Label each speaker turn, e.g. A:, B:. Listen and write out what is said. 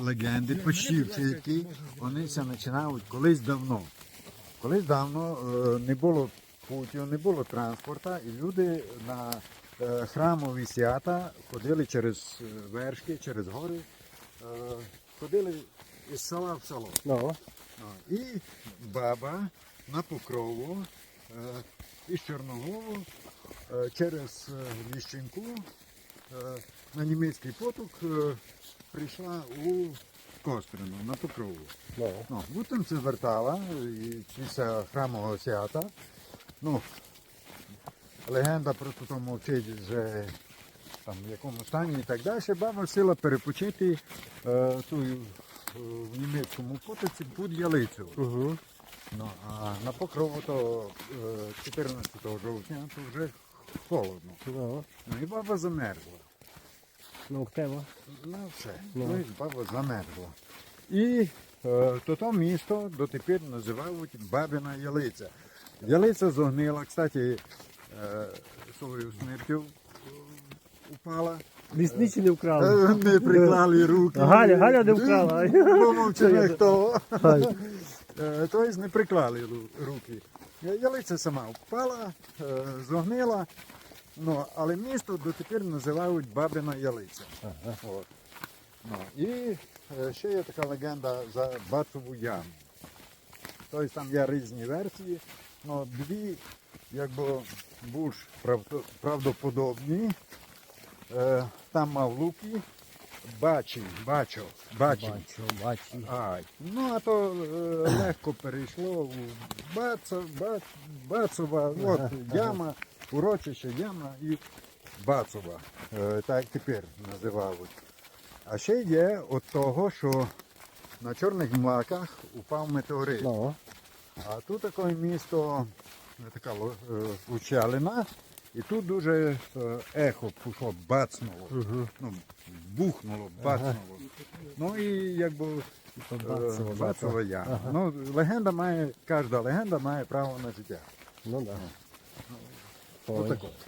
A: легенди, почівці, які вони це починають колись давно. Колись давно е, не було путів, не було транспорту, і люди на е, храмові свята ходили через е, вершки, через гори, ходили із села в село.
B: Ну,
A: А, І баба на покрову із Чорногову через Ліщинку е, на німецький поток прийшла у Кострину на покрову.
B: ну.
A: Ну, це вертала після храмового свята. Ну, легенда про то мовчить вже там, в якому стані і так далі. Баба сіла перепочити е, ту, е, в німецькому потоці під ялицю.
B: Угу.
A: Ну, а на покрову то е, 14 жовтня то вже холодно.
B: Ну,
A: Ну і баба замерзла.
B: Ну, в тебе.
A: Ну все,
B: Ну.
A: ну. і баба замерзла. І е, то, то місто дотепер називають Бабина Ялиця. Ялиця зогнила, кстати, е, свою смертю е, упала.
B: Лісничі не вкрали.
A: Е, Не приклали руки.
B: Галя- Галя не вкрала.
A: Помовчи хто.
B: Ай.
A: Е, Тобто не приклали ру- руки. Ялиця сама впала, е, зогнила, ну, але місто дотепер називають Бабина Ялиця. От. Ну, і е, ще є така легенда за Бацову яму. Тобто там є різні версії, але дві якби більш правдоподобні. Е, Там мав луки, бачив, бачив, бачив.
B: Бачу, бачу.
A: Ай. Ну, а то е, легко перейшло у Баца, Бац, Бацова, от яма, урочище яма і Бацова. Е, так тепер називають. А ще є от того, що на чорних млаках упав метеорит.
B: Ну,
A: А тут таке місто, е, така е, учалина, і тут дуже ехо пішло, бацнуло.
B: угу.
A: Ну, бухнуло, бацнуло. Ну і якби
B: То
A: Е, Бацова яма.
B: Ага.
A: Ну, легенда має, кожна легенда має право на життя.
B: Ну, да.
A: Poi.
B: Tutto
A: è cotto.